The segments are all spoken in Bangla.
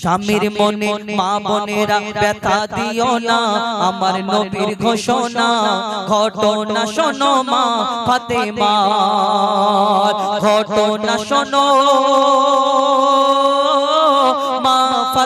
স্বামীর মনে মা বোনেরা ব্যথা দিও না। আমার নবীর ঘোষণা ঘটনা শোনো মা ফাতেমা ঘটনা শোনো।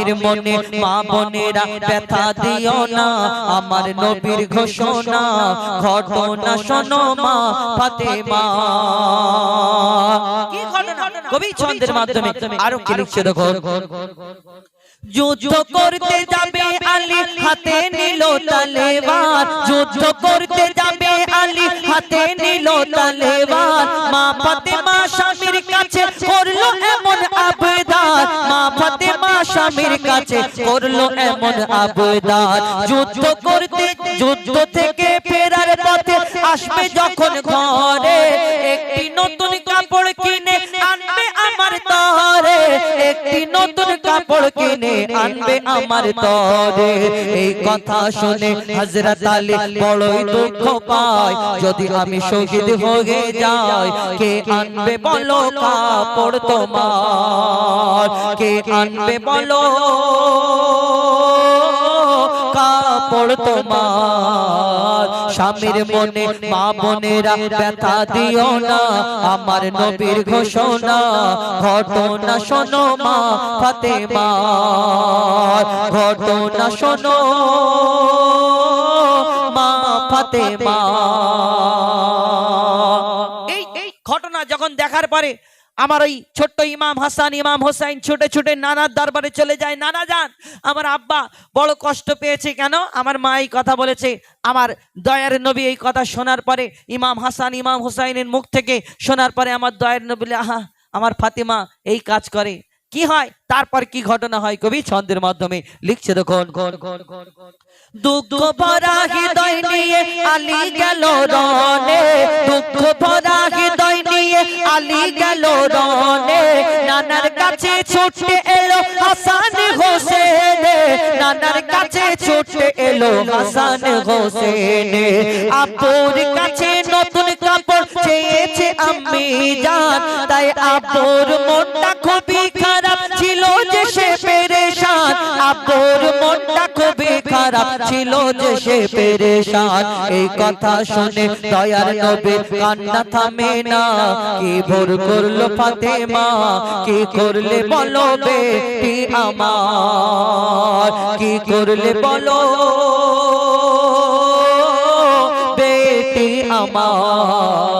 স্বামীর মনে মা বোনেরা ব্যথা দিও না। আমার নবীর ঘোষণা ঘটনা শোনো মা ফাতেমা। কবি ছন্দের মাধ্যমে আরও কি লিখছে দেখো? যুদ্ধ করতে যাবে আলী হাতে নিল তালেবান যুদ্ধ করতে যাবে আলী হাতে নিল তালেবান কাছে করল এমন আবেদন যুদ্ধ করতে যুদ্ধ থেকে ফেরার পথে আসবে যখন ঘরে। একটি নতুন কাপড় কিনে আনবে আমার তরে। একটি নতুন কাপড় কিনে আনবে আমার তরে। এই কথা শুনে হজরত আলী বড়ই দুঃখ পায়। যদি আমি শহীদ হয়ে যাই কে আনবে বলো কাপড় তোমার? কে আনবে বলো কাপড় তোমার স্বামীর মনে মা বোনেরা ব্যথা দিও না। আমার নবীর ঘোষণা। ঘটনা শোনো মা ফাতেমা। ঘটনা শোনো মা ফাতেমা। এই এই ঘটনা যখন দেখার পরে আমার ওই ছোট্ট ইমাম হাসান ইমাম হোসাইন ছুটে ছুটে নানার দরবারে চলে যায়। নানা যান আমার আব্বা বড় কষ্ট পেয়েছে কেন? আমার মা এই কথা বলেছে। আমার দয়ার নবী এই কথা শোনার পরে ইমাম হাসান ইমাম হোসাইনের মুখ থেকে শোনার পরে আমার দয়ার নবী আহা আমার ফাতিমা এই কাজ করে। কি হয়? তারপর কি ঘটনা হয় কবি? ছন্দের মাধ্যমে লিখছে দেখুন দুঃখ ভরা হৃদয় নিয়ে আলী গেল রনে দুঃখ ভরা নিয়ে আলী গেল রনে। নানার কাছে ছুটে এলো হাসান হোসেন। নানার কাছে ছুটে এলো হাসান হোসেন। আপুর কাছে নতুন কাপড় চেয়েছে আমি জান। তাই আপুর মনটা খুবই খারাপ ছিল যে সে পেরেশান। আপুর খারাপ ছিল যে সে পেরেশান। এই কথা শুনে দয়ার নবী কান্না থামে না। কি ভোর করল ফাতেমা? কি করলে বলো বেটি আমার? কি করলে বলো বেটি আমার?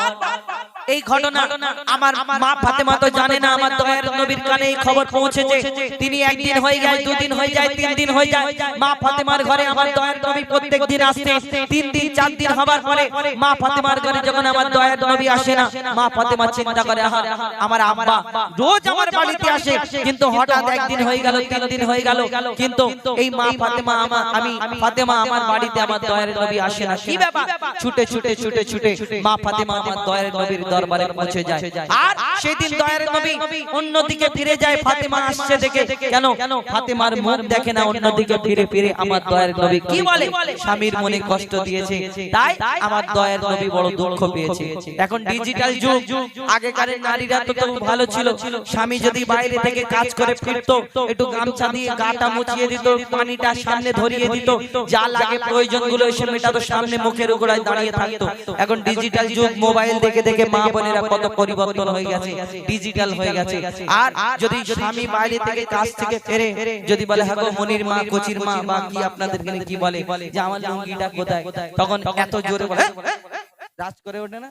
এই ঘটনা আমার মা ফাতেমা তো জানে না আমার দয়ার নবীর কানে এই খবর পৌঁছেছে। তিনি একদিন হয়ে যায় দুদিন হয়ে যায় তিন দিন হয়ে যায়। মা ফাতেমার ঘরে আমার দয়ার নবী প্রত্যেক দিন আসতে তিন দিন চার দিন হবার পরে মা ফাতেমার ঘরে যখন আমার দয়ার নবী আসে না মা ফাতেমা চিন্তা করে আহা আমার আব্বা রোজ আমার বাড়িতে আসে কিন্তু হঠাৎ একদিন হয়ে গেল তিন দিন হয়ে গেল। কিন্তু এই মা ফাতেমা আমার আমি ফাতেমা আমার বাড়িতে আমার দয়ার নবী আসে না কি ব্যাপার ছুটে ছুটে ছুটে ছুটে মা ফাতেমা আমার দয়ার নবীর দরবারে পৌঁছে যায়। আর সেদিন দয়ার নবী অন্যদিকে ফিরে যায় ফাতেমা আসছে দেখে। কেন? ফাতেমার মুখ দেখে না অন্যদিকে ফিরে ফিরে আমার দয়ার নবী কি বলে? স্বামীর মনে কষ্ট দিয়েছে। তাই আমার দয়ার নবী বড় দুঃখ পেয়েছে। এখন ডিজিটাল যুগ আগেকার নারীরা তো তবু ভালো ছিল। স্বামী যদি বাইরে থেকে কাজ করে ফিরতো একটু গামছা দিয়ে গাটা মুছিয়ে দিত পানিটা সামনে ধরিয়ে দিত যা লাগে প্রয়োজনগুলো এসে মেটাতো সামনে মুখের উপরায় দাঁড়িয়ে থাকতো এখন ডিজিটাল যুগ মোবাইল দেখে দেখে মা বোনেরা কত পরিবর্তন হয়ে গেছে ডিজিটাল হয়ে গেছে। আর যদি স্বামী বাইরে থেকে কাজ থেকে ফেরে যদি বলে হ্যাঁ গো মনির মা কোচির মা বা কি আপনাদের কি বলে? যে আমার লুঙ্গিটা কোথায়? তখন এত জোরে বলে "হ্যাঁ, রাজ করে ওঠে না?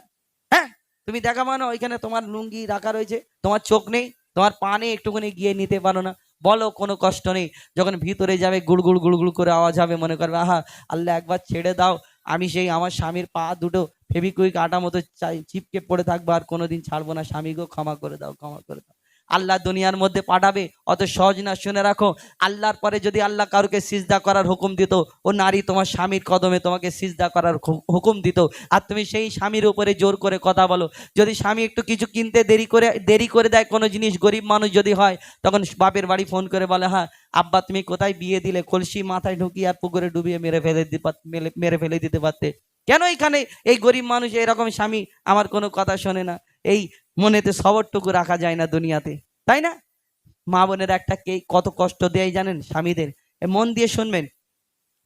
হ্যাঁ তুমি দেখা মানো ওইখানে তোমার লুঙ্গি রাখা রয়েছে তোমার চোখ নেই তোমার পা নেই একটুখানি গিয়ে নিতে পারো না। বলো কোনো কষ্ট নেই যখন ভিতরে যাবে গুড়গুড় গুড়গুড় করে আওয়াজ হবে মনে করবে আহা আল্লাহ একবার ছেড়ে দাও আমি সেই আমার স্বামীর পা দুটো ফেবিকুইক আটা মতো চিপকে পড়ে থাকব আর কোনোদিন ছাড়বো না। স্বামীকেও ক্ষমা করে দাও, ক্ষমা করে দাও। আল্লাহ দুনিয়ার মধ্যে পাঠাবে অত সহজ না শুনে রাখো। আল্লাহর পরে যদি আল্লাহ কারুকে সিজদা করার হুকুম দিত, ও নারী তোমার স্বামীর কদমে তোমাকে সিজদা করার হুকুম দিত। আর তুমি সেই স্বামীর উপরে জোর করে কথা বলো। যদি স্বামী একটু কিছু কিনতে দেরি করে দেরি করে দেয়, কোনো জিনিস গরিব মানুষ যদি হয়, তখন বাপের বাড়ি ফোন করে বলে হ্যাঁ আব্বা তুমি কোথায় বিয়ে দিলে? কলসি মাথায় ঢুকিয়ে আর পুকুরে ডুবিয়ে মেরে ফেলে দিতে মেরে ফেলে দিতে পারতে। কেন এখানে এই গরিব মানুষ, এরকম স্বামী আমার কোনো কথা শোনে না? এই মনেতে সবরটুকু রাখা যায় না দুনিয়াতে, তাই না? মা বোনের একটা কে কত কষ্ট দেয় জানেন স্বামীদের? মন দিয়ে শুনবেন,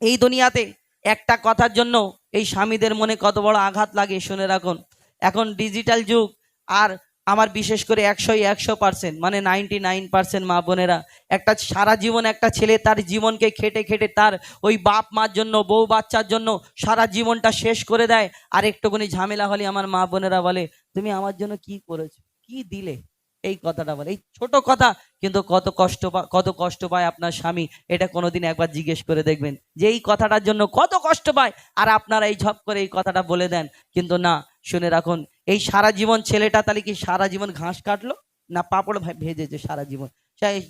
এই দুনিয়াতে একটা কথার জন্য এই স্বামীদের মনে কত বড় আঘাত লাগে, শুনে রাখুন। এখন ডিজিটাল যুগ, আর আমার বিশেষ করে একশোই একশো পার্সেন্ট মানে নাইনটি নাইন পার্সেন্ট মা বোনেরা। একটা সারা জীবন একটা ছেলে তার জীবনকে খেটে খেটে তার ওই বাপ মার জন্য, বউ বাচ্চার জন্য সারা জীবনটা শেষ করে দেয়। আর একটুখানি ঝামেলা হলে আমার মা বোনেরা বলে, তুমি আমার জন্য কি করেছ? কি দিলে? এই কথাটা বলে। এই ছোট কথা, কিন্তু কত কষ্ট কত কষ্ট পায় আপনার স্বামী। এটা কোনোদিন একবার জিজ্ঞেস করে দেখবেন যে এই কথাটার জন্য কত কষ্ট পায়। আর আপনারা এই ঝপ করে এই কথাটা বলে দেন। কিন্তু না, শুনে রাখুন এই সারা জীবন ছেলেটা তাহলে কি সারা জীবন ঘাস কাটলো? না পাপড় ভেজেছে সারা জীবন।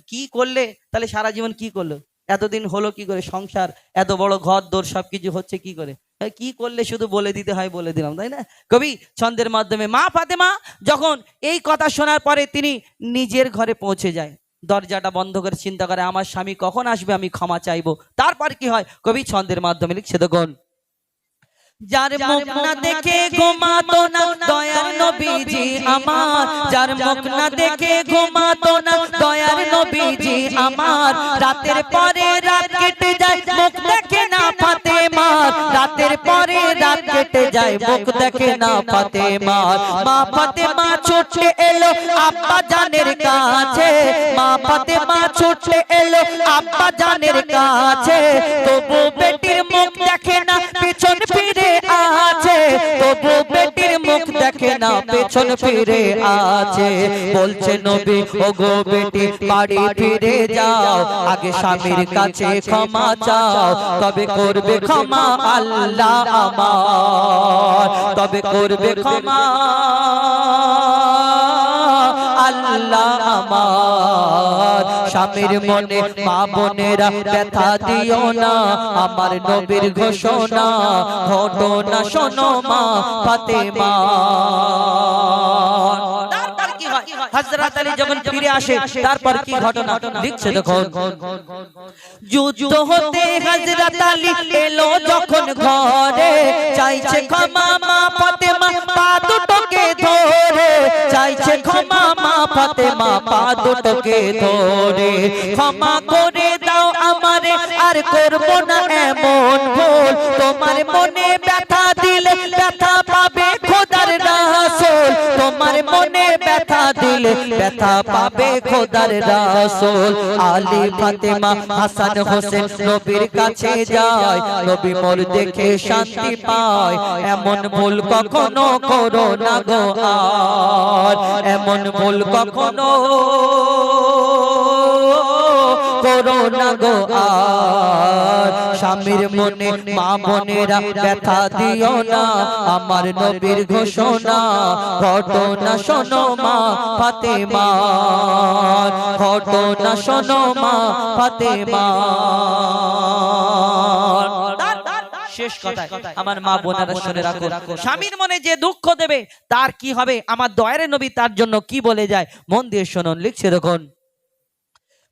কি করলে? তাহলে সারা জীবন কি করল? এতদিন হলো কি করে সংসার? এত বড় ঘর দোর সব কিছু হচ্ছে কি করে? হ্যাঁ, কি করলে শুধু বলে দিতে হয় বলে দিলাম তাই না? কবি ছন্দের মাধ্যমে মা ফাতেমা যখন এই কথা শোনার পরে তিনি নিজের ঘরে পৌঁছে যায়। দরজাটা বন্ধ করে চিন্তা করে আমার স্বামী কখন আসবে? আমি ক্ষমা চাইব। তারপর কি হয়? কবি ছন্দের মাধ্যমে লিখছে তখন যার মুখ না দেখে ঘুমাতো না দয়ার নবীজি আমার। যার মুখ না দেখে ঘুমাতো না দয়ার নবীজি আমার। রাতের পরে রাত কেটে যায় মুখ দেখে না ফাতেমার। রাতের পরে রাত কেটে যায় মুখ দেখে না ফাতেমার। মা ফাতেমা ছুটে এলো আব্বা জানের কাছে। মা ফাতেমা ছুটে এলো আব্বা জানের কাছে। তবু বেটির পেছন ফিরে আছে। বলছে নবী ও গো বেটি বাড়ি ফিরে যাও। আগে স্বামীর কাছে ক্ষমা চাও তবে করবে ক্ষমা আল্লাহ আমার। তবে করবে ক্ষমা আল্লাহ আমার। স্বামীর মনে মা বোনেরা ব্যথা দিও না। আমার নবীর ঘোষণা। ঘটনা শোনো মা। ফাতেমা। হযরত আলী যখন ফিরে আসে তারপর কি ঘটনা? লিখছে দেখো যুদ্ধ হতে হযরত আলী এলো যখন ঘরে। চাইছে ক্ষমা মা ফাতেমা পা দুটোকে ধরে। চাইছে ক্ষমা মা ফাতেমা পা দুটোকে ধরে। ক্ষমা করে দাও আমারে আর করব না এমন ভুল। তোমার মনে ব্যথা দিলে ব্যথা ব্যথা দিলে ব্যথা পাবে খোদার রাসূল। আলী ফাতেমা হাসান হোসেন নবীর কাছে যায়, নবী মোর দেখে শান্তি পায়। এমন ভুল কখনো করো না গো আর, এমন ভুল কখনো করো না গো আর। স্বামীর মনে মা বোনেরা ব্যথা দিও না। আমার নবীর ঘোষণা ঘটনা শোনো মা ফাতেমা। ঘটনা শোনো মা ফাতেমা। শেষ আমার মা বোনেরা শুনে রাখো। স্বামীর মনে যে দুঃখ দেবে তার কি হবে? আমার দয়ার নবী তার জন্য কি বলে যায়? মন দিয়ে শুনুন লিখছে দেখুন।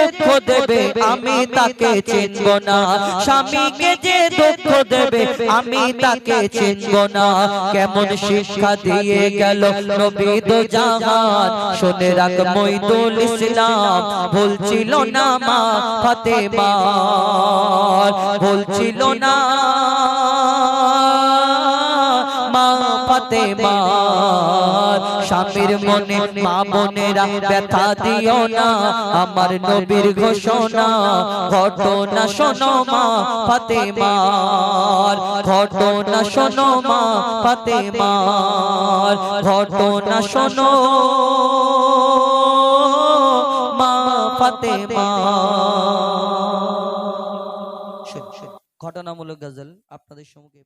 দুঃখ দেবে, আমি তাকে চিনব না। স্বামীকে যে দুঃখ দেবে, আমি তাকে চিনব না। কেমন শিক্ষা দিয়ে গেল নবী দো জাহান। শুনে রাখ মইদুল ইসলাম ভুলছিল না মা ফাতেমা ভুলছিল না। ফাতেমার স্বামীর মনে, মা ব্যথা দিও না। আমার নবীর ঘোষণা, ঘটনা শোনো মা ফাতেমার, ঘটনা শোনো মা ফাতেমার, ঘটনা শোনো মা ফাতেমা। ঘটনামূলক গজল আপনাদের সম্মুখে